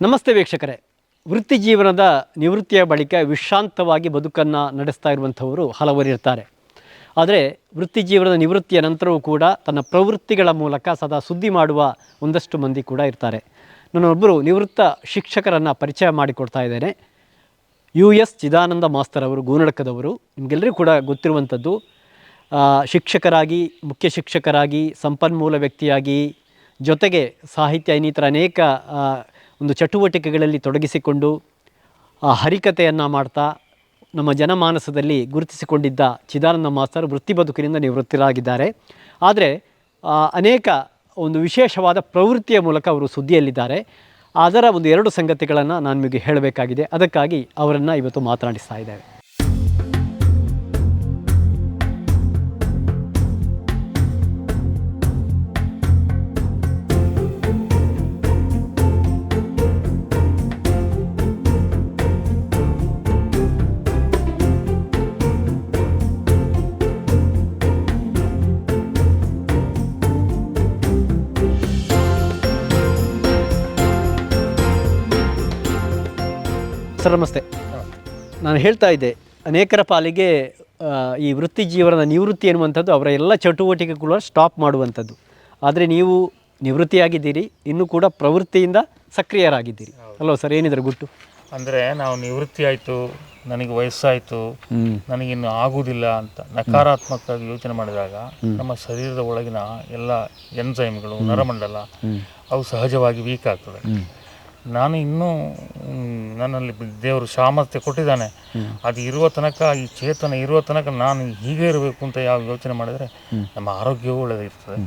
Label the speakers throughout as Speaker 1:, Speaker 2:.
Speaker 1: ನಮಸ್ತೆ ವೀಕ್ಷಕರೇ. ವೃತ್ತಿ ಜೀವನದ ನಿವೃತ್ತಿಯ ಬಳಿಕ ವಿಶ್ರಾಂತವಾಗಿ ಬದುಕನ್ನು ನಡೆಸ್ತಾ ಇರುವಂಥವರು ಹಲವರಿರ್ತಾರೆ ಆದರೆ ವೃತ್ತಿ ಜೀವನದ ನಿವೃತ್ತಿಯ ನಂತರವೂ ಕೂಡ ತನ್ನ ಪ್ರವೃತ್ತಿಗಳ ಮೂಲಕ ಸದಾ ಸುದ್ದಿ ಮಾಡುವ ಒಂದಷ್ಟು ಮಂದಿ ಕೂಡ ಇರ್ತಾರೆ. ನಾನೊಬ್ಬರು ನಿವೃತ್ತ ಶಿಕ್ಷಕರನ್ನು ಪರಿಚಯ ಮಾಡಿಕೊಡ್ತಾ ಇದ್ದೇನೆ. ಯು ಎಸ್ ಚಿದಾನಂದ ಮಾಸ್ತರ್ ಅವರು, ಗೋನಡಕದವರು ನಿಮಗೆಲ್ಲರಿಗೂ ಕೂಡ ಗೊತ್ತಿರುವಂಥದ್ದು. ಶಿಕ್ಷಕರಾಗಿ, ಮುಖ್ಯ ಶಿಕ್ಷಕರಾಗಿ, ಸಂಪನ್ಮೂಲ ವ್ಯಕ್ತಿಯಾಗಿ, ಜೊತೆಗೆ ಸಾಹಿತ್ಯ ಇನ್ನಿತರ ಅನೇಕ ಒಂದು ಚಟುವಟಿಕೆಗಳಲ್ಲಿ ತೊಡಗಿಸಿಕೊಂಡು ಆ ಹರಿಕತೆಯನ್ನು ಮಾಡ್ತಾ ನಮ್ಮ ಜನಮಾನಸದಲ್ಲಿ ಗುರುತಿಸಿಕೊಂಡಿದ್ದ ಚಿದಾನಂದ ಮಾಸ್ತರ್ ವೃತ್ತಿ ಬದುಕಿನಿಂದ ನಿವೃತ್ತರಾಗಿದ್ದಾರೆ. ಆದರೆ ಅನೇಕ ಒಂದು ವಿಶೇಷವಾದ ಪ್ರವೃತ್ತಿಯ ಮೂಲಕ ಅವರು ಸುದ್ದಿಯಲ್ಲಿದ್ದಾರೆ. ಅದರ ಒಂದು ಎರಡು ಸಂಗತಿಗಳನ್ನು ನಾನು ನಿಮಗೆ ಹೇಳಬೇಕಾಗಿದೆ. ಅದಕ್ಕಾಗಿ ಅವರನ್ನು ಇವತ್ತು ಮಾತನಾಡಿಸ್ತಾ ಇದ್ದೇವೆ. ಸರ್ ನಮಸ್ತೆ. ನಾನು ಹೇಳ್ತಾ ಇದ್ದೆ ಅನೇಕರ ಪಾಲಿಗೆ ಈ ವೃತ್ತಿ ಜೀವನದ ನಿವೃತ್ತಿ ಎನ್ನುವಂಥದ್ದು ಅವರ ಎಲ್ಲ ಚಟುವಟಿಕೆಗಳು ಸ್ಟಾಪ್ ಮಾಡುವಂಥದ್ದು. ಆದರೆ ನೀವು ನಿವೃತ್ತಿಯಾಗಿದ್ದೀರಿ ಇನ್ನೂ ಕೂಡ ಪ್ರವೃತ್ತಿಯಿಂದ ಸಕ್ರಿಯರಾಗಿದ್ದೀರಿ. ಅಲ್ವ ಸರ್ ಏನಿದ್ರೆ ಗುಟ್ಟು?
Speaker 2: ಅಂದರೆ ನಾವು ನಿವೃತ್ತಿ ಆಯಿತು ನನಗೆ ವಯಸ್ಸಾಯಿತು ನನಗಿನ್ನು ಆಗುವುದಿಲ್ಲ ಅಂತ ನಕಾರಾತ್ಮಕವಾಗಿ ಯೋಚನೆ ಮಾಡಿದಾಗ ನಮ್ಮ ಶರೀರದ ಒಳಗಿನ ಎಲ್ಲ ಎಂಜೈಮ್ಗಳು ನರಮಂಡಲ ಅವು ಸಹಜವಾಗಿ ವೀಕ್ ಆಗ್ತದೆ. ನಾನು ಇನ್ನೂ ನನ್ನಲ್ಲಿ ದೇವರು ಸಾಮರ್ಥ್ಯ ಕೊಟ್ಟಿದ್ದಾನೆ. ಅದು ಇರುವ ತನಕ ಈ ಚೇತನ ಇರುವ ತನಕ ನಾನು ಹೀಗೆ ಇರಬೇಕು ಅಂತ ಯಾವ ಯೋಚನೆ ಮಾಡಿದರೆ ನಮ್ಮ ಆರೋಗ್ಯವೂ ಒಳ್ಳೆಯದಿರ್ತದೆ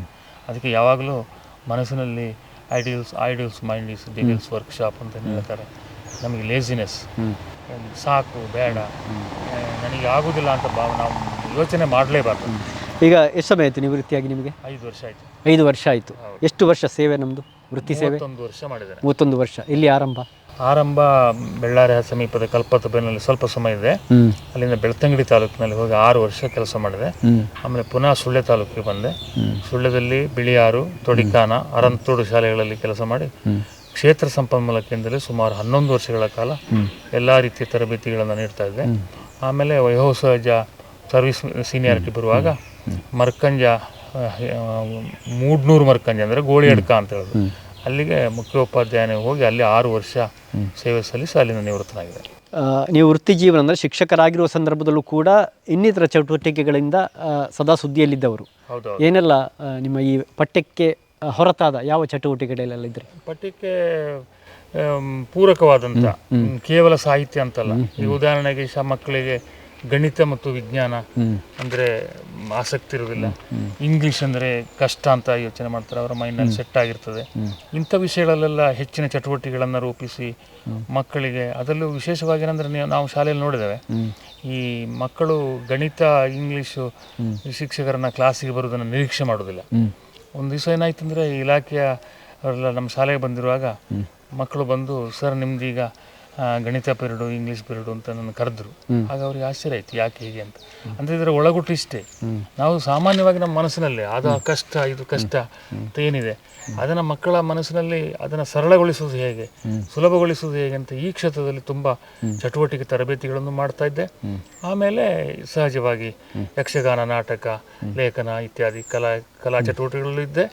Speaker 2: ಅದಕ್ಕೆ ಯಾವಾಗಲೂ ಮನಸ್ಸಿನಲ್ಲಿ ideals ideals mind is devil's workshop ಅಂತ ಹೇಳ್ತಾರೆ. ನಮಗೆ ಲೇಸಿನೆಸ್ ಸಾಕು ಬೇಡ. ನನಗೆ ಆಗೋದಿಲ್ಲ ಅಂತ ಭಾವ ನಾವು ಯೋಚನೆ ಮಾಡಲೇಬಾರ್ದು.
Speaker 1: ಈಗ ಎಷ್ಟು ಸಮಯ ಆಯಿತು ನಿವೃತ್ತಿಯಾಗಿ ನಿಮಗೆ?
Speaker 2: ಐದು ವರ್ಷ ಆಯಿತು.
Speaker 1: ಐದು ವರ್ಷ ಆಯಿತು. ಎಷ್ಟು ವರ್ಷ ಸೇವೆ ನಮ್ಮದು ವೃತ್ತಿ ಸೇವೆ?
Speaker 2: ಮೂವತ್ತೊಂದು ವರ್ಷ ಮಾಡಿದ್ದಾರೆ
Speaker 1: ಮೂವತ್ತೊಂದು ವರ್ಷ. ಇಲ್ಲಿ ಆರಂಭ?
Speaker 2: ಆರಂಭ ಬೆಳ್ಳಾರಿ ಸಮೀಪದ ಕಲ್ಪತಬೆನಲ್ಲಿ ಸ್ವಲ್ಪ ಸಮಯ ಇದೆ. ಅಲ್ಲಿಂದ ಬೆಳ್ತಂಗಡಿ ತಾಲೂಕಿನಲ್ಲಿ ಹೋಗಿ ಆರು ವರ್ಷ ಕೆಲಸ ಮಾಡಿದೆ. ಆಮೇಲೆ ಪುನಃ ಸುಳ್ಳೆ ತಾಲೂಕಿಗೆ ಬಂದೆ. ಸುಳ್ಳ್ಯದಲ್ಲಿ ಬಿಳಿಯಾರು ತೊಡಿಕಾನ ಅರಂತೋಡು ಶಾಲೆಗಳಲ್ಲಿ ಕೆಲಸ ಮಾಡಿ ಕ್ಷೇತ್ರ ಸಂಪನ್ಮೂಲ ಕೇಂದ್ರದಲ್ಲಿ ಸುಮಾರು ಹನ್ನೊಂದು ವರ್ಷಗಳ ಕಾಲ ಎಲ್ಲ ರೀತಿಯ ತರಬೇತಿಗಳನ್ನು ನೀಡ್ತಾ ಇದ್ದೆ. ಆಮೇಲೆ ವಯೋಸಹಜ ಸರ್ವಿಸ್ ಸೀನಿಯಾರಿಟಿ ಬರುವಾಗ ಮರ್ಕಂಜ ಮೂಡ್ನೂರು ಮರ್ಕಂಜಿ ಅಂದರೆ ಗೋಳಿ ಅಡ್ಕ ಅಂತ ಹೇಳೋದು. ಅಲ್ಲಿಗೆ ಮುಖ್ಯೋಪಾಧ್ಯಾಯನಿಗೆ ಹೋಗಿ ಅಲ್ಲಿ ಆರು ವರ್ಷ ಸೇವೆ ಸಲ್ಲಿಸಿ ಅಲ್ಲಿನ ನಿವೃತ್ತನಾಗಿದೆ.
Speaker 1: ನೀವು ವೃತ್ತಿ ಜೀವನ ಅಂದರೆ ಶಿಕ್ಷಕರಾಗಿರುವ ಸಂದರ್ಭದಲ್ಲೂ ಕೂಡ ಇನ್ನಿತರ ಚಟುವಟಿಕೆಗಳಿಂದ ಸದಾ ಸುದ್ದಿಯಲ್ಲಿದ್ದವರು.
Speaker 2: ಹೌದು
Speaker 1: ಏನೆಲ್ಲ ನಿಮ್ಮ ಈ ಪಠ್ಯಕ್ಕೆ ಹೊರತಾದ ಯಾವ ಚಟುವಟಿಕೆಗಳೆಲ್ಲ ಇದ್ರಿ?
Speaker 2: ಪಠ್ಯಕ್ಕೆ ಪೂರಕವಾದಂಥ ಕೇವಲ ಸಾಹಿತ್ಯ ಅಂತಲ್ಲ. ಈ ಉದಾಹರಣೆಗೆ ಶ ಮಕ್ಕಳಿಗೆ ಗಣಿತ ಮತ್ತು ವಿಜ್ಞಾನ ಅಂದರೆ ಆಸಕ್ತಿ ಇರೋದಿಲ್ಲ ಇಂಗ್ಲಿಷ್ ಅಂದರೆ ಕಷ್ಟ ಅಂತ ಯೋಚನೆ ಮಾಡ್ತಾರೆ. ಅವರ ಮೈಂಡಲ್ಲಿ ಸೆಟ್ ಆಗಿರ್ತದೆ. ಇಂಥ ವಿಷಯಗಳಲ್ಲೆಲ್ಲ ಹೆಚ್ಚಿನ ಚಟುವಟಿಕೆಗಳನ್ನು ರೂಪಿಸಿ ಮಕ್ಕಳಿಗೆ ಅದರಲ್ಲೂ ವಿಶೇಷವಾಗಿ ಏನಂದ್ರೆ ನಾವು ಶಾಲೆಯಲ್ಲಿ ನೋಡಿದ್ದೇವೆ. ಈ ಮಕ್ಕಳು ಗಣಿತ ಇಂಗ್ಲೀಷು ಶಿಕ್ಷಕರನ್ನ ಕ್ಲಾಸಿಗೆ ಬರೋದನ್ನು ನಿರೀಕ್ಷೆ ಮಾಡೋದಿಲ್ಲ ಒಂದು ದಿವಸ ಏನಾಯ್ತು ಅಂದರೆ ಇಲಾಖೆಯ ಅವರೆಲ್ಲ ನಮ್ಮ ಶಾಲೆಗೆ ಬಂದಿರುವಾಗ ಮಕ್ಕಳು ಬಂದು ಸರ್ ನಿಮ್ದೀಗ ಗಣಿತ ಪಿರಿಯಡು ಇಂಗ್ಲೀಷ್ ಪಿರಿಯಡು ಅಂತ ನನ್ನ ಕರೆದ್ರು. ಆಗ ಅವ್ರಿಗೆ ಆಶ್ಚರ್ಯ ಆಯ್ತು ಯಾಕೆ ಹೀಗೆ ಅಂತ. ಅಂದ್ರೆ ಇದರ ಒಳಗುಟ್ಟು ಇಷ್ಟೇ. ನಾವು ಸಾಮಾನ್ಯವಾಗಿ ನಮ್ಮ ಮನಸ್ಸಿನಲ್ಲಿ ಅದು ಕಷ್ಟ ಇದು ಕಷ್ಟ ಅಂತ ಏನಿದೆ ಅದನ್ನ ಮಕ್ಕಳ ಮನಸ್ಸಿನಲ್ಲಿ ಅದನ್ನ ಸರಳಗೊಳಿಸುವುದು ಹೇಗೆ ಸುಲಭಗೊಳಿಸುವುದು ಹೇಗೆ ಅಂತ ಈ ಕ್ಷೇತ್ರದಲ್ಲಿ ತುಂಬಾ ಚಟುವಟಿಕೆ ತರಬೇತಿಗಳನ್ನು ಮಾಡ್ತಾ ಇದ್ದೆ. ಆಮೇಲೆ ಸಹಜವಾಗಿ ಯಕ್ಷಗಾನ ನಾಟಕ ಲೇಖನ ಇತ್ಯಾದಿ ಕಲಾ ಕಲಾ ಚಟುವಟಿಕೆಗಳಲ್ಲೂ ಇದ್ದೆ.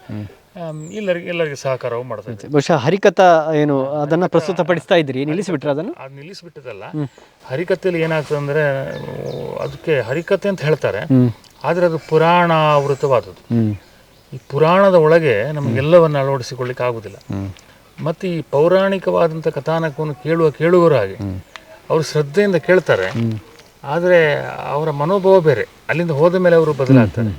Speaker 2: ಎಲ್ಲರಿಗೆ ಎಲ್ಲರಿಗೆ ಸಹಕಾರವು ಮಾಡ್ತಾ
Speaker 1: ಬಹುಶಃ ಹರಿಕಥಾ ಏನು ಅದನ್ನು ಪ್ರಸ್ತುತಪಡಿಸ್ತಾ ಇದ್ರಿ ನಿಲ್ಲಿಸಿಬಿಟ್ರೆ ಅದನ್ನು?
Speaker 2: ಅದು ನಿಲ್ಲಿಸ್ಬಿಟ್ಟದಲ್ಲ ಹರಿಕಥೆಯಲ್ಲಿ ಏನಾಗ್ತದೆ ಅಂದ್ರೆ ಅದಕ್ಕೆ ಹರಿಕಥೆ ಅಂತ ಹೇಳ್ತಾರೆ. ಆದರೆ ಅದು ಪುರಾಣಾವೃತವಾದದ್ದು. ಈ ಪುರಾಣದ ಒಳಗೆ ನಮಗೆಲ್ಲವನ್ನು ಅಳವಡಿಸಿಕೊಳ್ಳಿಕ್ಕೆ ಆಗುದಿಲ್ಲ. ಮತ್ತು ಈ ಪೌರಾಣಿಕವಾದಂಥ ಕಥಾನಕವನ್ನು ಕೇಳುವ ಕೇಳುಗರು ಹಾಗೆ. ಅವರು ಶ್ರದ್ಧೆಯಿಂದ ಕೇಳ್ತಾರೆ. ಆದರೆ ಅವರ ಮನೋಭಾವ ಬೇರೆ. ಅಲ್ಲಿಂದ ಹೋದ ಮೇಲೆ ಅವರು ಬದಲಾಗ್ತಾರೆ.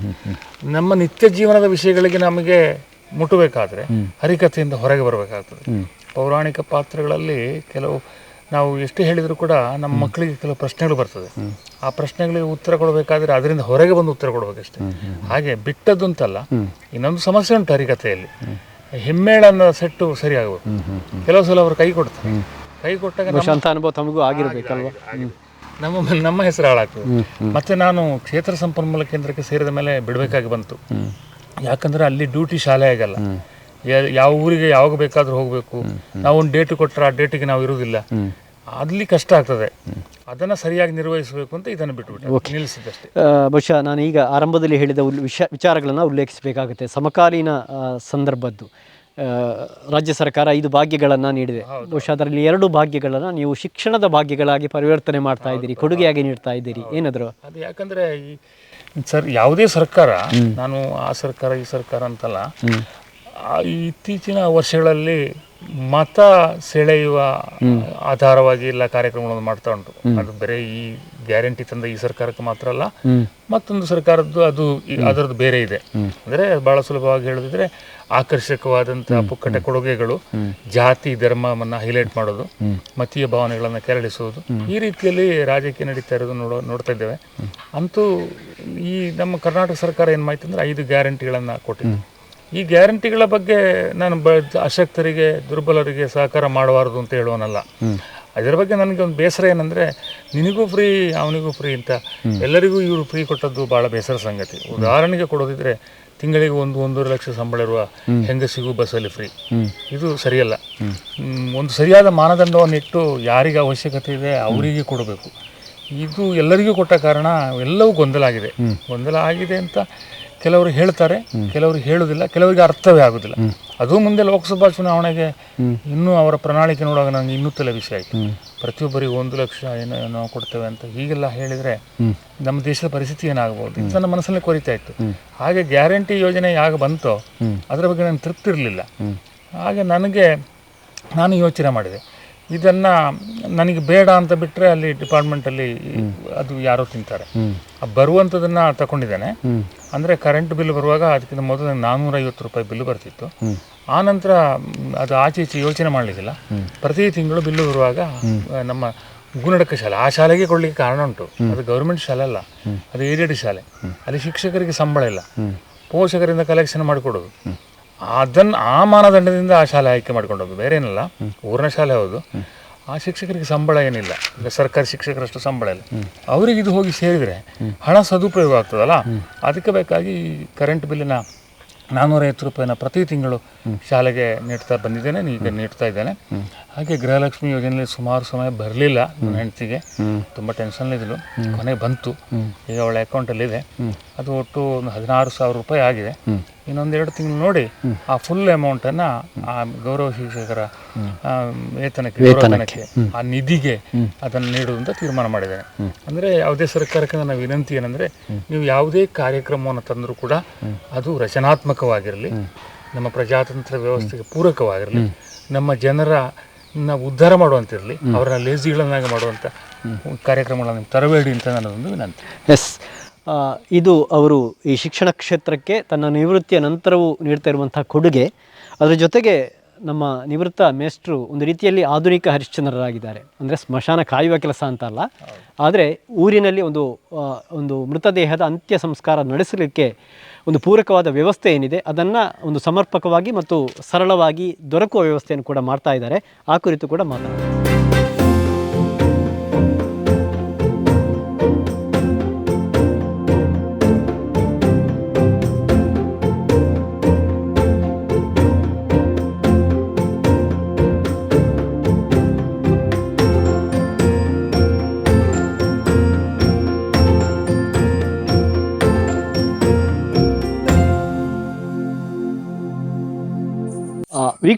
Speaker 2: ನಮ್ಮ ನಿತ್ಯ ಜೀವನದ ವಿಷಯಗಳಿಗೆ ನಮಗೆ ಮುಟ್ಟಬೇಕಾದ್ರೆ ಹರಿಕಥೆಯಿಂದ ಹೊರಗೆ ಬರಬೇಕಾಗ್ತದೆ. ಪೌರಾಣಿಕ ಪಾತ್ರಗಳಲ್ಲಿ ಕೆಲವು ನಾವು ಎಷ್ಟು ಹೇಳಿದರೂ ಕೂಡ ನಮ್ಮ ಮಕ್ಕಳಿಗೆ ಕೆಲವು ಪ್ರಶ್ನೆಗಳು ಬರ್ತದೆ. ಆ ಪ್ರಶ್ನೆಗಳಿಗೆ ಉತ್ತರ ಕೊಡಬೇಕಾದ್ರೆ ಅದರಿಂದ ಹೊರಗೆ ಬಂದು ಉತ್ತರ ಕೊಡಬೇಕಷ್ಟೇ ಹಾಗೆ ಬಿಟ್ಟದ್ದು ಅಂತಲ್ಲ ಇನ್ನೊಂದು ಸಮಸ್ಯೆ ಉಂಟು ಹರಿಕಥೆಯಲ್ಲಿ. ಹೆಮ್ಮೇಳನ್ನ ಸೆಟ್ಟು ಸರಿಯಾಗಬೇಕು. ಕೆಲವು ಸಲ ಅವರು ಕೈ ಕೊಡ್ತಾರೆ. ಕೈ ಕೊಟ್ಟಾಗ
Speaker 1: ಅನುಭವ ತಮಗೂ ಆಗಿರಬೇಕಲ್ವಾ?
Speaker 2: ನಮ್ಮ ನಮ್ಮ ಹೆಸರು ಹಾಳಾಗ್ತದೆ. ಮತ್ತೆ ನಾನು ಕ್ಷೇತ್ರ ಸಂಪನ್ಮೂಲ ಕೇಂದ್ರಕ್ಕೆ ಸೇರಿದ ಮೇಲೆ ಬಿಡಬೇಕಾಗಿ ಬಂತು. ಯಾಕಂದ್ರೆ ಅಲ್ಲಿ ಡ್ಯೂಟಿ ಶಾಲೆ ಆಗಲ್ಲ. ಯಾವ ಊರಿಗೆ ಯಾವಾಗ ಬೇಕಾದ್ರೂ ಹೋಗಬೇಕು. ನಾವು ಒಂದು ಡೇಟ್ ಕೊಟ್ಟರೆ ಆ ಡೇಟಿಗೆ ನಾವು ಇರುವುದಿಲ್ಲ. ಅಲ್ಲಿ ಕಷ್ಟ ಆಗ್ತದೆ. ಅದನ್ನು ಸರಿಯಾಗಿ ನಿರ್ವಹಿಸಬೇಕು ಅಂತ ಇದನ್ನು ಬಿಟ್ಟುಬಿಟ್ಟು
Speaker 1: ನಿಲ್ಲಿಸಿದಷ್ಟೇ ಬಹುಶಃ ನಾನು ಈಗ ಆರಂಭದಲ್ಲಿ ಹೇಳಿದ ಉಲ್ ವಿಷ ವಿಚಾರಗಳನ್ನು ಉಲ್ಲೇಖಿಸಬೇಕಾಗುತ್ತೆ. ಸಮಕಾಲೀನ ಸಂದರ್ಭದ್ದು. ರಾಜ್ಯ ಸರ್ಕಾರ ಐದು ಭಾಗ್ಯಗಳನ್ನು ನೀಡಿದೆ. ಬಹುಶಃ ಅದರಲ್ಲಿ ಎರಡು ಭಾಗ್ಯಗಳನ್ನು ನೀವು ಶಿಕ್ಷಣದ ಭಾಗ್ಯಗಳಾಗಿ ಪರಿವರ್ತನೆ ಮಾಡ್ತಾ ಇದ್ದೀರಿ ಕೊಡುಗೆಯಾಗಿ ನೀಡ್ತಾ ಇದ್ದೀರಿ. ಏನಾದರೂ?
Speaker 2: ಅದು ಯಾಕಂದ್ರೆ ಈ ಸರ್ ಯಾವುದೇ ಸರ್ಕಾರ ನಾನು ಆ ಸರ್ಕಾರ ಈ ಸರ್ಕಾರ ಅಂತಲ್ಲ ಆ, ಇತ್ತೀಚಿನ ವರ್ಷಗಳಲ್ಲಿ ಮತ ಸೆಳೆಯುವ ಆಧಾರವಾಗಿ ಎಲ್ಲ ಕಾರ್ಯಕ್ರಮಗಳನ್ನು ಮಾಡ್ತಾ ಉಂಟು. ಅದು ಬರೀ ಈ ಗ್ಯಾರಂಟಿ ತಂದ ಈ ಸರ್ಕಾರಕ್ಕೆ ಮಾತ್ರ ಅಲ್ಲ ಮತ್ತೊಂದು ಸರ್ಕಾರದ್ದು ಅದು ಅದರದ್ದು ಬೇರೆ ಇದೆ. ಅಂದ್ರೆ ಬಹಳ ಸುಲಭವಾಗಿ ಹೇಳೋದಿದ್ರೆ ಆಕರ್ಷಕವಾದಂತಹ ಪುಕ್ಕಟ ಕೊಡುಗೆಗಳು ಜಾತಿ ಧರ್ಮವನ್ನ ಹೈಲೈಟ್ ಮಾಡೋದು ಮತೀಯ ಭಾವನೆಗಳನ್ನು ಕೆರಳಿಸುವುದು ಈ ರೀತಿಯಲ್ಲಿ ರಾಜಕೀಯ ನಡೀತಾ ಇರೋದು ನೋಡೋ ನೋಡ್ತಾ ಇದ್ದೇವೆ. ಅಂತೂ ಈ ನಮ್ಮ ಕರ್ನಾಟಕ ಸರ್ಕಾರ ಏನು ಮಾಹಿತಿ ಅಂದ್ರೆ ಐದು ಗ್ಯಾರಂಟಿಗಳನ್ನು ಕೊಟ್ಟಿದೆ. ಈ ಗ್ಯಾರಂಟಿಗಳ ಬಗ್ಗೆ ನಾನು ಬ ಅಶಕ್ತರಿಗೆ ದುರ್ಬಲರಿಗೆ ಸಹಕಾರ ಮಾಡಬಾರದು ಅಂತ ಹೇಳುವನಲ್ಲ. ಅದರ ಬಗ್ಗೆ ನನಗೆ ಒಂದು ಬೇಸರ ಏನಂದ್ರೆ ನಿನಗೂ ಫ್ರೀ ಅವನಿಗೂ ಫ್ರೀ ಅಂತ. ಎಲ್ಲರಿಗೂ ಇವರು ಫ್ರೀ ಕೊಟ್ಟದ್ದು ಭಾಳ ಬೇಸರ ಸಂಗತಿ. ಉದಾಹರಣೆಗೆ ಕೊಡೋದಿದ್ರೆ ತಿಂಗಳಿಗೆ ಒಂದು ಒಂದೂವರೆ ಲಕ್ಷ ಸಂಬಳ ಇರುವ ಹೆಂಗಸಿಗೂ ಬಸ್ಸಲ್ಲಿ ಫ್ರೀ ಇದು ಸರಿಯಲ್ಲ. ಒಂದು ಸರಿಯಾದ ಮಾನದಂಡವನ್ನು ಇಟ್ಟು ಯಾರಿಗೆ ಅವಶ್ಯಕತೆ ಇದೆ ಅವರಿಗೆ ಕೊಡಬೇಕು. ಇದು ಎಲ್ಲರಿಗೂ ಕೊಟ್ಟ ಕಾರಣ ಎಲ್ಲವೂ ಗೊಂದಲ ಆಗಿದೆ. ಗೊಂದಲ ಆಗಿದೆ ಅಂತ ಕೆಲವರು ಹೇಳ್ತಾರೆ ಕೆಲವರು ಹೇಳುವುದಿಲ್ಲ ಕೆಲವರಿಗೆ ಅರ್ಥವೇ ಆಗುದಿಲ್ಲ. ಅದು ಮುಂದೆ ಲೋಕಸಭಾ ಚುನಾವಣೆಗೆ ಇನ್ನೂ ಅವರ ಪ್ರಣಾಳಿಕೆ ನೋಡುವಾಗ ನನಗೆ ಇನ್ನೂ ತಲೆ ವಿಷಯ ಆಯಿತು. ಪ್ರತಿಯೊಬ್ಬರಿಗೂ ಒಂದು ಲಕ್ಷ ಏನೋ ಏನೋ ಕೊಡ್ತೇವೆ ಅಂತ ಹೀಗೆಲ್ಲ ಹೇಳಿದರೆ ನಮ್ಮ ದೇಶದ ಪರಿಸ್ಥಿತಿ ಏನಾಗಬಹುದು? ಇದು ನನ್ನ ಮನಸ್ಸಲ್ಲಿ ಕೊರಿತಾ ಇತ್ತು. ಹಾಗೆ ಗ್ಯಾರಂಟಿ ಯೋಜನೆ ಯಾಗ ಬಂತೋ ಅದರ ಬಗ್ಗೆ ನನಗೆ ತೃಪ್ತಿ ಇರಲಿಲ್ಲ. ಹಾಗೆ ನನಗೆ ನಾನು ಯೋಚನೆ ಮಾಡಿದೆ. ಇದನ್ನು ನನಗೆ ಬೇಡ ಅಂತ ಬಿಟ್ಟರೆ ಅಲ್ಲಿ ಡಿಪಾರ್ಟ್ಮೆಂಟಲ್ಲಿ ಅದು ಯಾರೋ ತಿಂತಾರೆ. ಆ ಬರುವಂಥದ್ದನ್ನು ತಗೊಂಡಿದ್ದೇನೆ ಅಂದರೆ ಕರೆಂಟ್ ಬಿಲ್ ಬರುವಾಗ ಅದಕ್ಕಿಂತ ಮೊದಲು ನಾನ್ನೂರೈವತ್ತು ರೂಪಾಯಿ ಬಿಲ್ ಬರ್ತಿತ್ತು. ಆ ನಂತರ ಅದು ಆಚೆ ಈಚೆ ಯೋಚನೆ ಮಾಡಲಿಕ್ಕಿಲ್ಲ. ಪ್ರತಿ ತಿಂಗಳು ಬಿಲ್ಲು ಬರುವಾಗ ನಮ್ಮ ಗುಣಡಕ ಶಾಲೆ ಆ ಶಾಲೆಗೆ ಕೊಡಲಿಕ್ಕೆ ಕಾರಣ ಉಂಟು. ಅದು ಗೌರ್ಮೆಂಟ್ ಶಾಲೆ ಅಲ್ಲ. ಅದು ಏಡೆಡ್ ಶಾಲೆ. ಅಲ್ಲಿ ಶಿಕ್ಷಕರಿಗೆ ಸಂಬಳ ಇಲ್ಲ. ಪೋಷಕರಿಂದ ಕಲೆಕ್ಷನ್ ಮಾಡಿಕೊಡೋದು. ಅದನ್ನು ಆ ಮಾನದಂಡದಿಂದ ಆ ಶಾಲೆ ಆಯ್ಕೆ ಮಾಡ್ಕೊಂಡು ಹೋಗೋದು ಬೇರೆ ಏನಲ್ಲ. ಊರಿನ ಶಾಲೆ ಹೌದು. ಆ ಶಿಕ್ಷಕರಿಗೆ ಸಂಬಳ ಏನಿಲ್ಲ. ಸರ್ಕಾರಿ ಶಿಕ್ಷಕರಷ್ಟು ಸಂಬಳ ಇಲ್ಲ. ಅವರಿಗೆ ಇದು ಹೋಗಿ ಸೇರಿದರೆ ಹಣ ಸದುಪಯೋಗ ಆಗ್ತದಲ್ಲ? ಅದಕ್ಕೆ ಬೇಕಾಗಿ ಕರೆಂಟ್ ಬಿಲ್ಲಿನ ನಾನ್ನೂರೈವತ್ತು ರೂಪಾಯಿನ ಪ್ರತಿ ತಿಂಗಳು ಶಾಲೆಗೆ ನೀಡ್ತಾ ಬಂದಿದ್ದೇನೆ. ಈಗ ನೀಡ್ತಾ ಇದ್ದೇನೆ. ಹಾಗೆ ಗೃಹಲಕ್ಷ್ಮಿ ಯೋಜನೆಯಲ್ಲಿ ಸುಮಾರು ಸಮಯ ಬರಲಿಲ್ಲ ನನ್ನ ಹೆಂಡತಿಗೆ. ತುಂಬ ಟೆನ್ಷನ್ ಇದ್ಲು. ಕೊನೆಗೆ ಬಂತು. ಈಗ ಅವಳ ಅಕೌಂಟಲ್ಲಿದೆ ಅದು ಒಟ್ಟು ಒಂದು ಹದಿನಾರು ಸಾವಿರ ರೂಪಾಯಿ ಆಗಿದೆ. ಇನ್ನೊಂದೆರಡು ತಿಂಗಳು ನೋಡಿ ಆ ಫುಲ್ ಅಮೌಂಟನ್ನು ಆ ಗೌರವ ಶಿಕ್ಷಕರ ವೇತನಕ್ಕೆ ವೇತನಕ್ಕೆ. ಆ ನಿಧಿಗೆ ಅದನ್ನು ನೀಡುವಂತ ತೀರ್ಮಾನ ಮಾಡಿದ್ದೇನೆ ಅಂದರೆ ಯಾವುದೇ ಸರ್ಕಾರಕ್ಕೆ ನನ್ನ ವಿನಂತಿ ಏನಂದರೆ ನೀವು ಯಾವುದೇ ಕಾರ್ಯಕ್ರಮವನ್ನು ತಂದರೂ ಕೂಡ ಅದು ರಚನಾತ್ಮಕವಾಗಿರಲಿ ನಮ್ಮ ಪ್ರಜಾತಂತ್ರ ವ್ಯವಸ್ಥೆಗೆ ಪೂರಕವಾಗಿರಲಿ ನಮ್ಮ ಜನರ ನ ಉದ್ಧಾರ ಮಾಡುವಂತಿರಲಿ ಅವರನ್ನ ಲೇಜಿಗಳನ್ನಾಗಿ ಮಾಡುವಂಥ ಕಾರ್ಯಕ್ರಮಗಳನ್ನು ತರಬೇಡಿ ಅಂತ ನನ್ನದೊಂದು ವಿನಂತಿ.
Speaker 1: ಎಸ್ ಇದು ಅವರು ಈ ಶಿಕ್ಷಣ ಕ್ಷೇತ್ರಕ್ಕೆ ತನ್ನ ನಿವೃತ್ತಿಯ ನಂತರವೂ ನೀಡ್ತಾ ಇರುವಂಥ ಕೊಡುಗೆ. ಅದರ ಜೊತೆಗೆ ನಮ್ಮ ನಿವೃತ್ತ ಮೇಷ್ಟ್ರು ಒಂದು ರೀತಿಯಲ್ಲಿ ಆಧುನಿಕ ಹರಿಶ್ಚಂದ್ರರಾಗಿದ್ದಾರೆ. ಅಂದರೆ ಸ್ಮಶಾನ ಕಾಯುವ ಕೆಲಸ ಅಂತ ಅಲ್ಲ. ಆದರೆ ಊರಿನಲ್ಲಿ ಒಂದು ಒಂದು ಮೃತದೇಹದ ಅಂತ್ಯ ಸಂಸ್ಕಾರ ನಡೆಸಲಿಕ್ಕೆ ಒಂದು ಪೂರಕವಾದ ವ್ಯವಸ್ಥೆ ಏನಿದೆ, ಅದನ್ನು ಒಂದು ಸಮರ್ಪಕವಾಗಿ ಮತ್ತು ಸರಳವಾಗಿ ದೊರಕುವ ವ್ಯವಸ್ಥೆಯನ್ನು ಕೂಡ ಮಾಡ್ತಾ ಇದ್ದಾರೆ. ಆ ಕುರಿತು ಕೂಡ ಮಾತಾಡೋಣ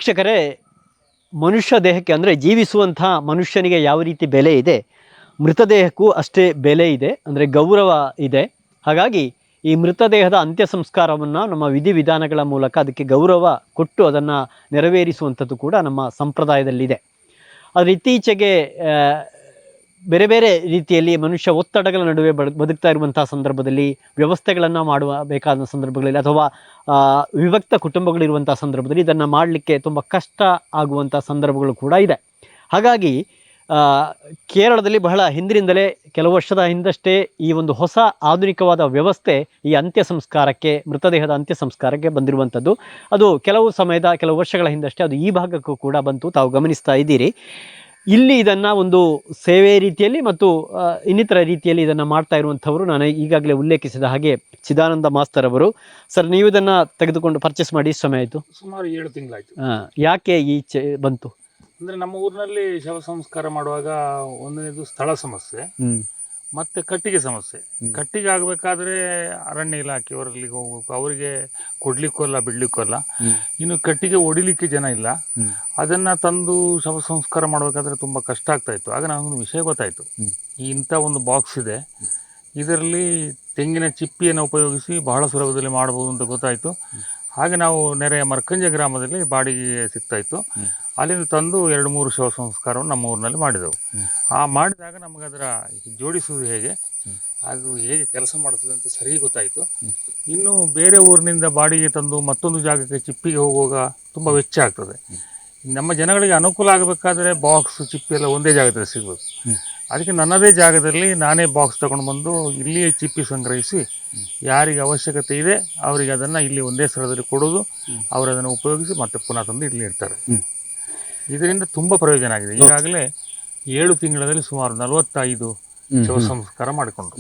Speaker 1: ವೀಕ್ಷಕರೇ, ಮನುಷ್ಯ ದೇಹಕ್ಕೆ ಅಂದರೆ ಜೀವಿಸುವಂಥ ಮನುಷ್ಯನಿಗೆ ಯಾವ ರೀತಿ ಬೆಲೆ ಇದೆ? ಮೃತದೇಹಕ್ಕೂ ಅಷ್ಟೇ ಬೆಲೆ ಇದೆ, ಅಂದರೆ ಗೌರವ ಇದೆ. ಹಾಗಾಗಿ ಈ ಮೃತದೇಹದ ಅಂತ್ಯ ಸಂಸ್ಕಾರವನ್ನು ನಮ್ಮ ವಿಧಿವಿಧಾನಗಳ ಮೂಲಕ ಅದಕ್ಕೆ ಗೌರವ ಕೊಟ್ಟು ಅದನ್ನು ನೆರವೇರಿಸುವಂಥದ್ದು ಕೂಡ ನಮ್ಮ ಸಂಪ್ರದಾಯದಲ್ಲಿದೆ. ಆದರೆ ಇತ್ತೀಚೆಗೆ ಬೇರೆ ಬೇರೆ ರೀತಿಯಲ್ಲಿ ಮನುಷ್ಯ ಒತ್ತಡಗಳ ನಡುವೆ ಬದು ಬದುಕ್ತಾ ಇರುವಂತಹ ಸಂದರ್ಭದಲ್ಲಿ ವ್ಯವಸ್ಥೆಗಳನ್ನು ಮಾಡುವ ಬೇಕಾದ ಸಂದರ್ಭಗಳಲ್ಲಿ ಅಥವಾ ವಿಭಕ್ತ ಕುಟುಂಬಗಳಿರುವಂಥ ಸಂದರ್ಭದಲ್ಲಿ ಇದನ್ನು ಮಾಡಲಿಕ್ಕೆ ತುಂಬ ಕಷ್ಟ ಆಗುವಂಥ ಸಂದರ್ಭಗಳು ಕೂಡ ಇದೆ. ಹಾಗಾಗಿ ಕೇರಳದಲ್ಲಿ ಬಹಳ ಹಿಂದಿನಿಂದಲೇ ಕೆಲವು ವರ್ಷದ ಹಿಂದಷ್ಟೇ ಈ ಒಂದು ಹೊಸ ಆಧುನಿಕವಾದ ವ್ಯವಸ್ಥೆ ಈ ಅಂತ್ಯ ಸಂಸ್ಕಾರಕ್ಕೆ ಮೃತದೇಹದ ಅಂತ್ಯ ಸಂಸ್ಕಾರಕ್ಕೆ ಬಂದಿರುವಂಥದ್ದು. ಅದು ಕೆಲವು ಸಮಯದ, ಕೆಲವು ವರ್ಷಗಳ ಹಿಂದಷ್ಟೇ ಅದು ಈ ಭಾಗಕ್ಕೂ ಕೂಡ ಬಂತು. ತಾವು ಗಮನಿಸ್ತಾ ಇದ್ದೀರಿ. ಇಲ್ಲಿ ಇದನ್ನು ಒಂದು ಸೇವೆ ರೀತಿಯಲ್ಲಿ ಮತ್ತು ಇನ್ನಿತರ ರೀತಿಯಲ್ಲಿ ಇದನ್ನು ಮಾಡ್ತಾ ಇರುವಂಥವರು ನಾನು ಈಗಾಗಲೇ ಉಲ್ಲೇಖಿಸಿದ ಹಾಗೆ ಚಿದಾನಂದ ಮಾಸ್ತರ್ ಅವರು. ಸರ್ ನೀವು ಇದನ್ನು ತೆಗೆದುಕೊಂಡು ಪರ್ಚೇಸ್ ಮಾಡಿ ಎಷ್ಟು ಸಮಯ ಆಯಿತು?
Speaker 2: ಸುಮಾರು ಏಳು ತಿಂಗಳಾಯ್ತು.
Speaker 1: ಯಾಕೆ ಈ ಚೆ ಬಂತು?
Speaker 2: ಅಂದರೆ ನಮ್ಮ ಊರಿನಲ್ಲಿ ಶವ ಸಂಸ್ಕಾರ ಮಾಡುವಾಗ ಒಂದನೇದು ಸ್ಥಳ ಸಮಸ್ಯೆ. ಮತ್ತೆ ಕಟ್ಟಿಗೆ ಸಮಸ್ಯೆ. ಕಟ್ಟಿಗೆ ಆಗಬೇಕಾದ್ರೆ ಅರಣ್ಯ ಇಲಾಖೆಯವರಲ್ಲಿ ಹೋಗ್ಬೇಕು. ಅವರಿಗೆ ಕೊಡ್ಲಿಕ್ಕಲ್ಲ ಬಿಡ್ಲಿಕ್ಕಲ್ಲ. ಇನ್ನು ಕಟ್ಟಿಗೆ ಹೊಡಿಲಿಕ್ಕೆ ಜನ ಇಲ್ಲ. ಅದನ್ನ ತಂದು ಶವ ಸಂಸ್ಕಾರ ಮಾಡಬೇಕಾದ್ರೆ ತುಂಬಾ ಕಷ್ಟ ಆಗ್ತಾ ಇತ್ತು. ಆಗ ನನಗೊಂದು ವಿಷಯ ಗೊತ್ತಾಯ್ತು. ಇಂಥ ಒಂದು ಬಾಕ್ಸ್ ಇದೆ. ಇದರಲ್ಲಿ ತೆಂಗಿನ ಚಿಪ್ಪಿಯನ್ನು ಉಪಯೋಗಿಸಿ ಬಹಳ ಸುಲಭದಲ್ಲಿ ಮಾಡಬಹುದು ಅಂತ ಗೊತ್ತಾಯ್ತು. ಹಾಗೆ ನಾವು ನೆರೆಯ ಮರ್ಕಂಜ ಗ್ರಾಮದಲ್ಲಿ ಬಾಡಿಗೆ ಸಿಗ್ತಾ ಇತ್ತು.
Speaker 1: ಹ್ಮ್.
Speaker 2: ಅಲ್ಲಿಂದ ತಂದು ಎರಡು ಮೂರು ಶವ ಸಂಸ್ಕಾರವನ್ನು ನಮ್ಮ ಊರಿನಲ್ಲಿ ಮಾಡಿದೆವು. ಆ ಮಾಡಿದಾಗ ನಮಗೆ ಅದರ ಜೋಡಿಸುವುದು ಹೇಗೆ? ಅದು ಹೇಗೆ ಕೆಲಸ ಮಾಡ್ತದೆ ಅಂತ ಸರಿ ಗೊತ್ತಾಯಿತು. ಇನ್ನು ಬೇರೆ ಊರಿನಿಂದ ಬಾಡಿಗೆ ತಂದು ಮತ್ತೊಂದು ಜಾಗಕ್ಕೆ ಚಿಪ್ಪಿಗೆ ಹೋಗುವಾಗ ತುಂಬ ವೆಚ್ಚ ಆಗ್ತದೆ. ನಮ್ಮ ಜನಗಳಿಗೆ ಅನುಕೂಲ ಆಗಬೇಕಾದ್ರೆ ಬಾಕ್ಸ್ ಚಿಪ್ಪಿ ಎಲ್ಲ ಒಂದೇ ಜಾಗದಲ್ಲಿ
Speaker 1: ಸಿಗ್ಬೋದು.
Speaker 2: ಅದಕ್ಕೆ ನನ್ನದೇ ಜಾಗದಲ್ಲಿ ನಾನೇ ಬಾಕ್ಸ್ ತಗೊಂಡು ಬಂದು ಇಲ್ಲಿಯೇ ಚಿಪ್ಪಿ ಸಂಗ್ರಹಿಸಿ ಯಾರಿಗೆ ಅವಶ್ಯಕತೆ ಇದೆ ಅವರಿಗೆ ಅದನ್ನು ಇಲ್ಲಿ ಒಂದೇ ಸ್ಥಳದಲ್ಲಿ ಕೊಡೋದು. ಅವರು ಅದನ್ನು ಉಪಯೋಗಿಸಿ ಮತ್ತೆ ಪುನಃ ತಂದು ಇಲ್ಲಿ ಇಡ್ತಾರೆ. ಇದರಿಂದ ತುಂಬ ಪ್ರಯೋಜನ ಆಗಿದೆ. ಈಗಾಗಲೇ ಏಳು ತಿಂಗಳಲ್ಲಿ ಸುಮಾರು ನಲವತ್ತೈದು ಶವ ಸಂಸ್ಕಾರ ಮಾಡಿಕೊಂಡು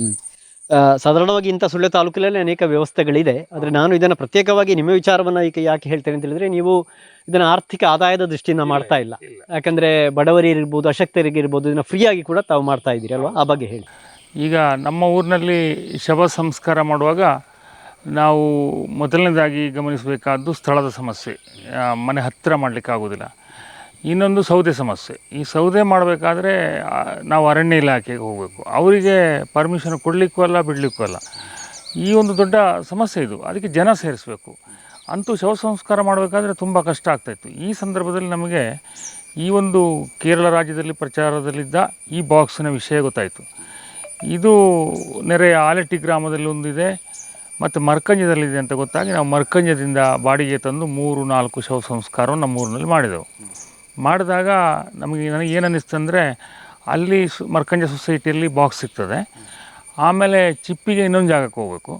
Speaker 1: ಸಾಧಾರಣವಾಗಿ ಇಂಥ ಸುಳ್ಯ ತಾಲೂಕಿನಲ್ಲಿ ಅನೇಕ ವ್ಯವಸ್ಥೆಗಳಿದೆ. ಆದರೆ ನಾನು ಇದನ್ನು ಪ್ರತ್ಯೇಕವಾಗಿ ನಿಮ್ಮ ವಿಚಾರವನ್ನು ಈಗ ಯಾಕೆ ಹೇಳ್ತೇನೆ ಅಂತ ಹೇಳಿದ್ರೆ ನೀವು ಇದನ್ನು ಆರ್ಥಿಕ ಆದಾಯದ ದೃಷ್ಟಿಯಿಂದ ಮಾಡ್ತಾ ಇಲ್ಲ. ಯಾಕಂದರೆ ಬಡವರಿರ್ಬೋದು ಅಶಕ್ತರಿಗಿರ್ಬೋದು ಇದನ್ನು ಫ್ರೀಯಾಗಿ ಕೂಡ ತಾವು ಮಾಡ್ತಾ ಇದ್ದೀರಿ ಅಲ್ವಾ? ಆ ಬಗ್ಗೆ ಹೇಳಿ.
Speaker 2: ಈಗ ನಮ್ಮ ಊರಿನಲ್ಲಿ ಶವ ಸಂಸ್ಕಾರ ಮಾಡುವಾಗ ನಾವು ಮೊದಲನೇದಾಗಿ ಗಮನಿಸಬೇಕಾದ್ದು ಸ್ಥಳದ ಸಮಸ್ಯೆ. ಮನೆ ಹತ್ತಿರ ಮಾಡಲಿಕ್ಕೆ ಆಗೋದಿಲ್ಲ ಇನ್ನೊಂದು ಸೌದೆ ಸಮಸ್ಯೆ. ಈ ಸೌದೆ ಮಾಡಬೇಕಾದ್ರೆ ನಾವು ಅರಣ್ಯ ಇಲಾಖೆಗೆ ಹೋಗಬೇಕು. ಅವರಿಗೆ ಪರ್ಮಿಷನ್ ಕೊಡಲಿಕ್ಕೂ ಅಲ್ಲ, ಬಿಡಲಿಕ್ಕೂ ಅಲ್ಲ. ಈ ಒಂದು ದೊಡ್ಡ ಸಮಸ್ಯೆ ಇದು. ಅದಕ್ಕೆ ಜನ ಸೇರಿಸಬೇಕು. ಅಂತೂ ಶವ ಸಂಸ್ಕಾರ ಮಾಡಬೇಕಾದ್ರೆ ತುಂಬ ಕಷ್ಟ ಆಗ್ತಾಯಿತ್ತು ಈ ಸಂದರ್ಭದಲ್ಲಿ ನಮಗೆ ಈ ಒಂದು ಕೇರಳ ರಾಜ್ಯದಲ್ಲಿ ಪ್ರಚಾರದಲ್ಲಿದ್ದ ಈ ಬಾಕ್ಸಿನ ವಿಷಯ ಗೊತ್ತಾಯಿತು. ಇದು ನೆರೆಯ ಆಲೆಟ್ಟಿ ಗ್ರಾಮದಲ್ಲಿ ಒಂದಿದೆ, ಮತ್ತು ಮರ್ಕಂಜದಲ್ಲಿದೆ ಅಂತ ಗೊತ್ತಾಗಿ ನಾವು ಮರ್ಕಂಜದಿಂದ ಬಾಡಿಗೆ ತಂದು ಮೂರು ನಾಲ್ಕು ಶವ ಸಂಸ್ಕಾರವನ್ನು ನಮ್ಮ ಊರಿನಲ್ಲಿ ಮಾಡಿದೆವು. ಮಾಡಿದಾಗ ನಮಗೆ ನನಗೆ ಏನು ಅನ್ನಿಸ್ತು ಅಂದರೆ ಅಲ್ಲಿ ಸು ಮರ್ಕಂಜ ಸೊಸೈಟಿಯಲ್ಲಿ ಬಾಕ್ಸ್ ಸಿಗ್ತದೆ. ಆಮೇಲೆ ಚಿಪ್ಪಿಗೆ ಇನ್ನೊಂದು ಜಾಗಕ್ಕೆ ಹೋಗಬೇಕು.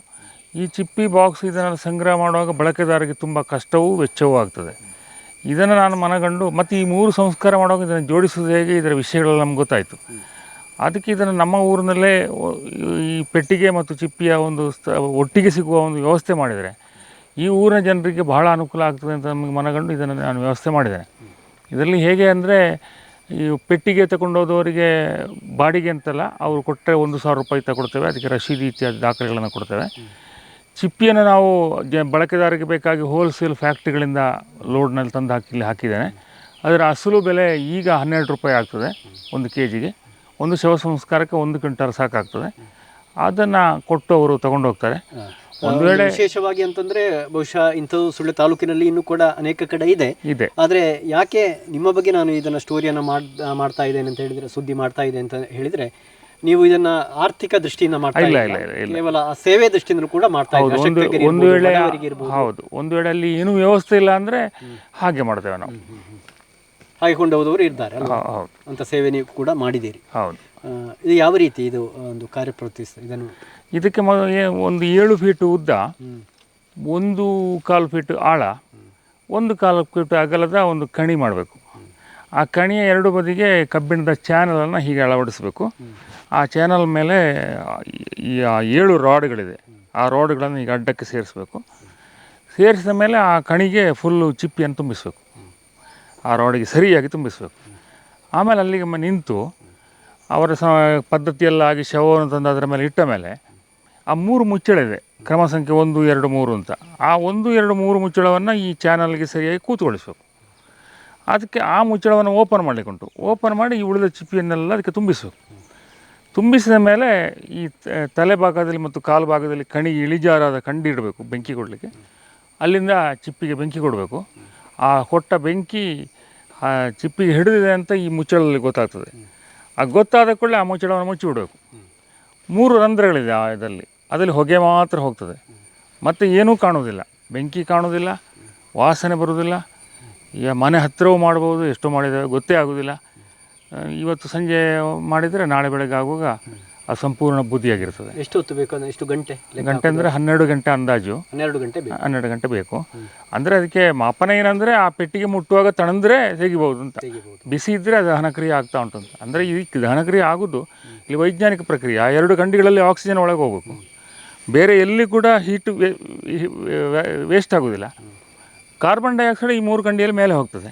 Speaker 2: ಈ ಚಿಪ್ಪಿ ಬಾಕ್ಸ್ ಇದನ್ನು ಸಂಗ್ರಹ ಮಾಡುವಾಗ ಬಳಕೆದಾರರಿಗೆ ತುಂಬ ಕಷ್ಟವೂ ವೆಚ್ಚವೂ ಆಗ್ತದೆ. ಇದನ್ನು ನಾನು ಮನಗಂಡು ಮತ್ತು ಈ ಮೂರು ಸಂಸ್ಕಾರ ಮಾಡುವಾಗ ಇದನ್ನು ಜೋಡಿಸೋದು ಹೇಗೆ ಇದರ ವಿಷಯಗಳೆಲ್ಲ ನಮ್ಗೆ ಗೊತ್ತಾಯಿತು. ಅದಕ್ಕೆ ಇದನ್ನು ನಮ್ಮ ಊರಿನಲ್ಲೇ ಈ ಪೆಟ್ಟಿಗೆ ಮತ್ತು ಚಿಪ್ಪಿಯ ಒಂದು ಸ್ಥ ಒಟ್ಟಿಗೆ ಸಿಗುವ ಒಂದು ವ್ಯವಸ್ಥೆ ಮಾಡಿದರೆ ಈ ಊರಿನ ಜನರಿಗೆ ಬಹಳ ಅನುಕೂಲ ಆಗ್ತದೆ ಅಂತ ನಮಗೆ ಮನಗಂಡು ಇದನ್ನು ನಾನು ವ್ಯವಸ್ಥೆ ಮಾಡಿದ್ದೇನೆ. ಇದರಲ್ಲಿ ಹೇಗೆ ಅಂದರೆ ಈ ಪೆಟ್ಟಿಗೆ ತಗೊಂಡೋದವರಿಗೆ ಬಾಡಿಗೆ ಅಂತಲ್ಲ, ಅವರು ಕೊಟ್ಟರೆ ಒಂದು ಸಾವಿರ ರೂಪಾಯಿ ತಗೊಡ್ತೇವೆ ಅದಕ್ಕೆ ರಶೀದಿ ಇತ್ಯಾದಿ ದಾಖಲೆಗಳನ್ನು ಕೊಡ್ತೇವೆ. ಚಿಪ್ಪಿಯನ್ನು ನಾವು ಜ ಬಳಕೆದಾರರಿಗೆ ಬೇಕಾಗಿ ಹೋಲ್ಸೇಲ್ ಫ್ಯಾಕ್ಟ್ರಿಗಳಿಂದ ಲೋಡ್ನಲ್ಲಿ ತಂದು ಹಾಕಿ ಇಲ್ಲಿ ಹಾಕಿದ್ದೇನೆ. ಅದರ ಅಸಲು ಬೆಲೆ ಈಗ ಹನ್ನೆರಡು ರೂಪಾಯಿ ಆಗ್ತದೆ, ಒಂದು ಕೆ ಜಿಗೆ ಒಂದು ಶವ ಸಂಸ್ಕಾರಕ್ಕೆ ಒಂದು ಕ್ವಿಂಟಲ್ ಸಾಕಾಗ್ತದೆ. ಅದನ್ನು ಕೊಟ್ಟು ಅವರು ತಗೊಂಡು ಹೋಗ್ತಾರೆ ಒಂದು ವೇಳೆ
Speaker 1: ವಿಶೇಷವಾಗಿ ಅಂತಂದ್ರೆ ಬಹುಶಃ ಇಂಥದ್ದು ಸುಳ್ಳು ತಾಲೂಕಿನಲ್ಲಿ ಇನ್ನೂ ಕೂಡ ಅನೇಕ ಕಡೆ ಇದೆ
Speaker 2: ಇದೆ
Speaker 1: ಆದರೆ ಯಾಕೆ ನಿಮ್ಮ ಬಗ್ಗೆ ನಾನು ಇದನ್ನ ಸ್ಟೋರಿಯನ್ನ ಮಾಡ್ ಮಾಡ್ತಾ ಇದ್ದೇನೆ ಅಂತ ಹೇಳಿದ್ರೆ ಸುದ್ದಿ ಮಾಡ್ತಾ ಇದೆ ಅಂತ ಹೇಳಿದ್ರೆ ನೀವು ಇದನ್ನ ಆರ್ಥಿಕ ದೃಷ್ಟಿಯಿಂದ ಮಾಡ್ತಾ
Speaker 2: ಇಲ್ಲ.
Speaker 1: ಕೇವಲ ಸೇವೆ ದೃಷ್ಟಿಯಿಂದ ಕೂಡ ಮಾಡ್ತಾ.
Speaker 2: ಒಂದು ಒಂದು ವೇಳೆ. ಹೌದು ಒಂದು ವೇಳೆ ಅಲ್ಲಿ ಏನೂ ವ್ಯವಸ್ಥೆ ಇಲ್ಲ ಅಂದ್ರೆ ಹಾಗೆ ಮಾಡ್ತೇವೆ ನಾವು
Speaker 1: ಹಾಗೆ ಕೊಂಡೋದವರು ಇದ್ದಾರೆ ಅಲ್ವಾ? ಅಂತ ಸೇವೆ ನೀವು ಕೂಡ ಮಾಡಿದ್ದೀರಿ
Speaker 2: ಹೌದು
Speaker 1: ಇದು ಯಾವ ರೀತಿ ಇದು ಒಂದು ಕಾರ್ಯಪ್ರವೃತ್ತಿ ಇದನ್ನು?
Speaker 2: ಇದಕ್ಕೆ ಏ- ಒಂದು ಏಳು ಫೀಟ್ ಉದ್ದ. ಒಂದು ಕಾಲು ಫೀಟ್ ಆಳ ಒಂದು ಕಾಲು ಫೀಟ್ ಅಗಲದ ಒಂದು ಕಣಿ ಮಾಡಬೇಕು. ಆ ಕಣಿಯ ಎರಡು ಬದಿಗೆ ಕಬ್ಬಿಣದ ಚಾನಲನ್ನು ಹೀಗೆ ಅಳವಡಿಸಬೇಕು. ಆ ಚಾನಲ್ ಮೇಲೆ ಈ ಆ ಏಳು ರಾಡ್ಗಳಿದೆ ಆ ರಾಡ್ಗಳನ್ನು ಈಗ ಅಡ್ಡಕ್ಕೆ ಸೇರಿಸಬೇಕು. ಸೇರಿಸಿದ ಮೇಲೆ ಆ ಕಣಿಗೆ ಫುಲ್ಲು ಚಿಪ್ಪಿಯನ್ನು ತುಂಬಿಸಬೇಕು. ಆ ರಾಡಿಗೆ ಸರಿಯಾಗಿ ತುಂಬಿಸಬೇಕು. ಆಮೇಲೆ ಅಲ್ಲಿಗೆ ಮ- ನಿಂತು ಅವರ ಸ ಪದ್ಧತಿಯೆಲ್ಲ ಆಗಿ ಶವವನ್ನು ತಂದು ಅದರ ಮೇಲೆ ಇಟ್ಟ ಮೇಲೆ ಆ ಮೂರು ಮುಚ್ಚಳ ಇದೆ ಕ್ರಮ ಸಂಖ್ಯೆ ಒಂದು, ಎರಡು, ಮೂರು ಅಂತ. ಆ ಒಂದು, ಎರಡು, ಮೂರು ಮುಚ್ಚಳವನ್ನು ಈ ಚಾನಲ್ಗೆ ಸರಿಯಾಗಿ ಕೂತ್ಕೊಳಿಸಬೇಕು ಅದಕ್ಕೆ ಆ ಮುಚ್ಚಳವನ್ನು ಓಪನ್ ಮಾಡಲಿಕ್ಕುಂಟು. ಓಪನ್ ಮಾಡಿ ಈ ಉಳಿದ ಚಿಪ್ಪಿಯನ್ನೆಲ್ಲ ಅದಕ್ಕೆ ತುಂಬಿಸಬೇಕು. ತುಂಬಿಸಿದ ಮೇಲೆ ಈ ತಲೆ ಭಾಗದಲ್ಲಿ ಮತ್ತು ಕಾಲು ಭಾಗದಲ್ಲಿ ಕಣಿ ಇಳಿಜಾರಾದ ಕಂಡಿ ಇಡಬೇಕು ಬೆಂಕಿ ಕೊಡಲಿಕ್ಕೆ. ಅಲ್ಲಿಂದ ಚಿಪ್ಪಿಗೆ ಬೆಂಕಿ ಕೊಡಬೇಕು. ಆ ಕೊಟ್ಟ ಬೆಂಕಿ ಆ ಚಿಪ್ಪಿಗೆ ಹಿಡಿದಿದೆ ಅಂತ ಈ ಮುಚ್ಚಳದಲ್ಲಿ ಗೊತ್ತಾಗ್ತದೆ. ಆ ಗೊತ್ತಾದ ಕೂಡಲೇ ಆ ಮುಚ್ಚಳವನ್ನು ಮುಚ್ಚಿಬಿಡಬೇಕು. ಮೂರು ರಂಧ್ರಗಳಿದೆ ಆ ಇದರಲ್ಲಿ. ಅದರಲ್ಲಿ ಹೊಗೆ ಮಾತ್ರ ಹೋಗ್ತದೆ. ಮತ್ತು ಏನೂ ಕಾಣುವುದಿಲ್ಲ. ಬೆಂಕಿ ಕಾಣುವುದಿಲ್ಲ. ವಾಸನೆ ಬರುವುದಿಲ್ಲ. ಈಗ ಮನೆ ಹತ್ತಿರವೂ ಮಾಡ್ಬೋದು, ಎಷ್ಟು ಮಾಡಿದ್ದೇವೆ ಗೊತ್ತೇ ಆಗೋದಿಲ್ಲ ಇವತ್ತು ಸಂಜೆ ಮಾಡಿದರೆ ನಾಳೆ ಬೆಳಗ್ಗೆ ಆಗುವಾಗ ಅದು ಸಂಪೂರ್ಣ ಬೂದಿಯಾಗಿರ್ತದೆ
Speaker 1: ಎಷ್ಟು ಹೊತ್ತು ಬೇಕು ಅಂದ್ರೆ ಎಷ್ಟು ಗಂಟೆ ಲೆಕ್ಕ
Speaker 2: ಗಂಟೆ ಅಂದರೆ ಹನ್ನೆರಡು ಗಂಟೆ ಅಂದಾಜು.
Speaker 1: ಹನ್ನೆರಡು ಗಂಟೆ ಬೇಕು.
Speaker 2: ಹನ್ನೆರಡು ಗಂಟೆ ಬೇಕು. ಅಂದರೆ ಅದಕ್ಕೆ ಮಾಪನ ಏನಂದರೆ ಆ ಪೆಟ್ಟಿಗೆ ಮುಟ್ಟುವಾಗ ತಣಂದ್ರೆ ತೆಗಿಬೋದು ಅಂತ.
Speaker 1: ತೆಗಿಬಹುದು.
Speaker 2: ಬಿಸಿ ಇದ್ದರೆ ಅದು ದಹನಕ್ರಿಯೆ ಆಗ್ತಾ ಉಂಟು ಅಂತ. ಅಂದರೆ ಈ ದಹನಕ್ರಿಯೆ ಆಗೋದು ಇಲ್ಲಿ ವೈಜ್ಞಾನಿಕ ಪ್ರಕ್ರಿಯೆ. ಆ ಎರಡು ಗಂಟೆಗಳಲ್ಲಿ ಆಕ್ಸಿಜನ್ ಒಳಗೆ ಹೋಗಬೇಕು ಬೇರೆ ಎಲ್ಲಿ ಕೂಡ ಹೀಟ್ ವೇಸ್ಟ್ ಆಗೋದಿಲ್ಲ. ಕಾರ್ಬನ್ ಡೈಆಕ್ಸೈಡ್ ಈ ಮೂರು ಗಂಟೆಯಲ್ಲಿ ಮೇಲೆ ಹೋಗ್ತದೆ.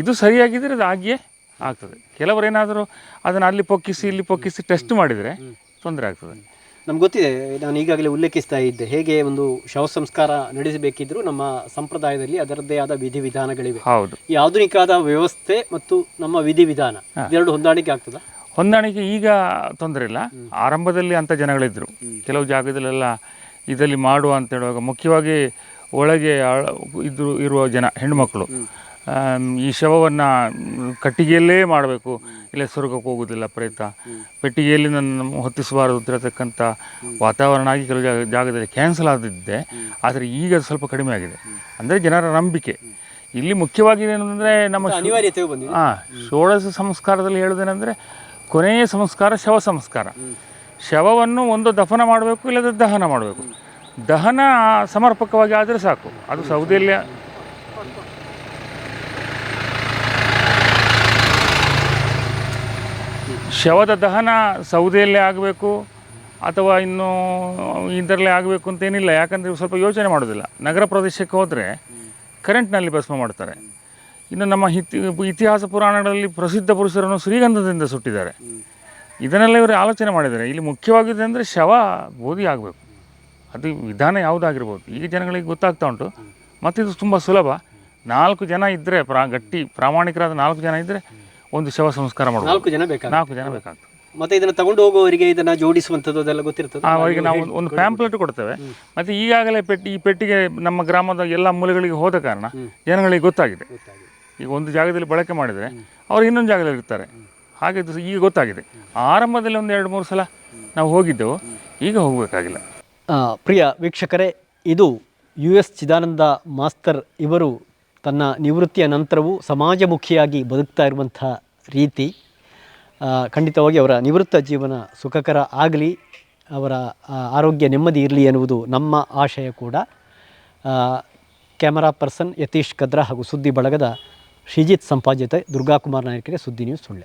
Speaker 2: ಇದು ಸರಿಯಾಗಿದ್ದರೆ ಅದು ಆಗಿಯೇ ಆಗ್ತದೆ. ಕೆಲವರು ಏನಾದರೂ ಅದನ್ನು ಅಲ್ಲಿ ಪೊಕ್ಕಿಸಿ ಇಲ್ಲಿ ಪೊಕ್ಕಿಸಿ ಟೆಸ್ಟ್ ಮಾಡಿದರೆ ತೊಂದರೆ ಆಗ್ತದೆ.
Speaker 1: ನಮ್ಗೆ ಗೊತ್ತಿದೆ ನಾನು ಈಗಾಗಲೇ ಉಲ್ಲೇಖಿಸ್ತಾ ಇದ್ದೆ ಹೇಗೆ ಒಂದು ಶವ ಸಂಸ್ಕಾರ ನಡೆಸಬೇಕಿದ್ರೂ ನಮ್ಮ ಸಂಪ್ರದಾಯದಲ್ಲಿ ಅದರದ್ದೇ ಆದ ವಿಧಿವಿಧಾನಗಳಿವೆ.
Speaker 2: ಹೌದು.
Speaker 1: ಈ ಆಧುನಿಕವಾದ ವ್ಯವಸ್ಥೆ ಮತ್ತು ನಮ್ಮ ವಿಧಿವಿಧಾನ ಎರಡು ಹೊಂದಾಣಿಕೆ ಆಗ್ತದ?
Speaker 2: ಹೊಂದಾಣಿಕೆ ಈಗ ತೊಂದರೆ ಇಲ್ಲ. ಆರಂಭದಲ್ಲಿ ಅಂಥ ಜನಗಳಿದ್ದರು ಕೆಲವು ಜಾಗದಲ್ಲೆಲ್ಲ ಇದರಲ್ಲಿ ಮಾಡುವ ಅಂತ ಹೇಳುವಾಗ ಮುಖ್ಯವಾಗಿ ಒಳಗೆ ಇದ್ರು ಇರುವ ಜನ ಹೆಣ್ಣುಮಕ್ಕಳು ಆಮ್, ಈ ಶವವನ್ನು ಕಟ್ಟಿಗೆಯಲ್ಲೇ ಮಾಡಬೇಕು. ಇಲ್ಲ ಸ್ವರ್ಗಕ್ಕೆ ಹೋಗೋದಿಲ್ಲ ಪ್ರೇತ. ಪೆಟ್ಟಿಗೆಯಲ್ಲಿ ನನ್ನ ಹೊತ್ತಿಸಬಾರದು ಇರತಕ್ಕಂಥ ವಾತಾವರಣ ಆಗಿ ಕೆಲವು ಜಾಗ ಜಾಗದಲ್ಲಿ ಕ್ಯಾನ್ಸಲ್ ಆದಿದ್ದೆ. ಆದರೆ ಈಗ ಅದು ಸ್ವಲ್ಪ ಕಡಿಮೆ ಆಗಿದೆ. ಅಂದರೆ ಜನರ ನಂಬಿಕೆ. ಇಲ್ಲಿ ಮುಖ್ಯವಾಗಿ ಏನಂದರೆ ನಮ್ಮ ಹಾಂ ಷೋಡಶ ಸಂಸ್ಕಾರದಲ್ಲಿ ಹೇಳೋದೇನೆಂದರೆ ಕೊನೆಯ ಸಂಸ್ಕಾರ ಶವ ಸಂಸ್ಕಾರ. ಶವವನ್ನು ಒಂದು ದಫನ ಮಾಡಬೇಕು ಇಲ್ಲದ ದಹನ ಮಾಡಬೇಕು. ದಹನ ಸಮರ್ಪಕವಾಗಿ ಆದರೆ ಸಾಕು. ಅದು ಸೌದೆಯಲ್ಲಿ ಶವದ ದಹನ ಸೌದೆಯಲ್ಲೇ ಆಗಬೇಕು ಅಥವಾ ಇನ್ನು ಇದರಲ್ಲೇ ಆಗಬೇಕು ಅಂತೇನಿಲ್ಲ, ಯಾಕಂದರೆ ಸ್ವಲ್ಪ ಯೋಚನೆ ಮಾಡೋದಿಲ್ಲ. ನಗರ ಪ್ರದೇಶಕ್ಕೆ ಹೋದರೆ ಕರೆಂಟ್ನಲ್ಲಿ ಭಸ್ಮ ಮಾಡ್ತಾರೆ. ಇನ್ನು ನಮ್ಮ ಇತಿ ಇತಿಹಾಸ ಪುರಾಣಗಳಲ್ಲಿ ಪ್ರಸಿದ್ಧ ಪುರುಷರನ್ನು ಶ್ರೀಗಂಧದಿಂದ ಸುಟ್ಟಿದ್ದಾರೆ. ಇದನ್ನೆಲ್ಲ ಇವರು ಆಲೋಚನೆ ಮಾಡಿದ್ದಾರೆ. ಇಲ್ಲಿ ಮುಖ್ಯವಾಗಿದೆ ಅಂದರೆ ಶವ ಬೋಧಿ ಆಗಬೇಕು. ಅದು ವಿಧಾನ ಯಾವುದಾಗಿರ್ಬೋದು. ಈಗ ಜನಗಳಿಗೆ ಗೊತ್ತಾಗ್ತಾ ಉಂಟು. ಇದು ತುಂಬ ಸುಲಭ. ನಾಲ್ಕು ಜನ ಇದ್ದರೆ ಪ್ರಾ, ಗಟ್ಟಿ ಪ್ರಾಮಾಣಿಕರಾದ ನಾಲ್ಕು ಜನ ಇದ್ದರೆ ಒಂದು ಶವ ಸಂಸ್ಕಾರ ಮಾಡುವ
Speaker 1: ನಾಲ್ಕು ಜನ ಬೇಕಾಗ್ತದೆ
Speaker 2: ನಾಲ್ಕು ಜನ ಬೇಕಾಗ್ತದೆ
Speaker 1: ಮತ್ತೆ ಇದನ್ನ ತಗೊಂಡು ಹೋಗುವವರಿಗೆ ಇದನ್ನ ಜೋಡಿಸುವಂಥದ್ದು ಅದೆಲ್ಲ ಗೊತ್ತಿರ್ತದೆ.
Speaker 2: ಅವರಿಗೆ ನಾವು ಒಂದು- ಒಂದು ಪ್ಯಾಂಪ್ಲೆಟ್ ಕೊಡ್ತೇವೆ. ಮತ್ತು ಈಗಾಗಲೇ ಪೆಟ್ಟಿ ಈ ಪೆಟ್ಟಿಗೆ ನಮ್ಮ ಗ್ರಾಮದ ಎಲ್ಲ ಮೂಲೆಗಳಿಗೆ ಹೋದ ಕಾರಣ ಜನಗಳಿಗೆ ಗೊತ್ತಾಗಿದೆ.
Speaker 1: ಗೊತ್ತಾಗಿದೆ.
Speaker 2: ಈಗ ಒಂದು ಜಾಗದಲ್ಲಿ ಬಳಕೆ ಮಾಡಿದರೆ ಅವರು ಇನ್ನೊಂದು ಜಾಗದಲ್ಲಿ ಇರ್ತಾರೆ. ಹಾಗೆ ಇದು ಈಗ ಗೊತ್ತಾಗಿದೆ. ಆರಂಭದಲ್ಲಿ ಒಂದು ಎರಡು ಮೂರು ಸಲ ನಾವು ಹೋಗಿದ್ದೆವು. ಈಗ ಹೋಗಬೇಕಾಗಿಲ್ಲ.
Speaker 1: ಆ, ಪ್ರಿಯ ವೀಕ್ಷಕರೇ ಇದು ಯು ಎಸ್ ಚಿದಾನಂದ ಮಾಸ್ತರ್ ಇವರು ತನ್ನ ನಿವೃತ್ತಿಯ ನಂತರವೂ ಸಮಾಜಮುಖಿಯಾಗಿ ಬದುಕ್ತಾ ಇರುವಂಥ ರೀತಿ ಖಂಡಿತವಾಗಿ ಅವರ ನಿವೃತ್ತ ಜೀವನ ಸುಖಕರ ಆಗಲಿ, ಅವರ ಆರೋಗ್ಯ ನೆಮ್ಮದಿ ಇರಲಿ ಎನ್ನುವುದು ನಮ್ಮ ಆಶಯ ಕೂಡ. ಕ್ಯಾಮರಾ ಪರ್ಸನ್ ಯತೀಶ್ ಕದ್ರಾ ಹಾಗೂ ಸುದ್ದಿ ಬಳಗದ ಶ್ರೀಜಿತ್ ಸಂಪಾದಿತ ದುರ್ಗಾಕುಮಾರ್ ನಾಯಕರಿಗೆ ಸುದ್ದಿ news Sullia.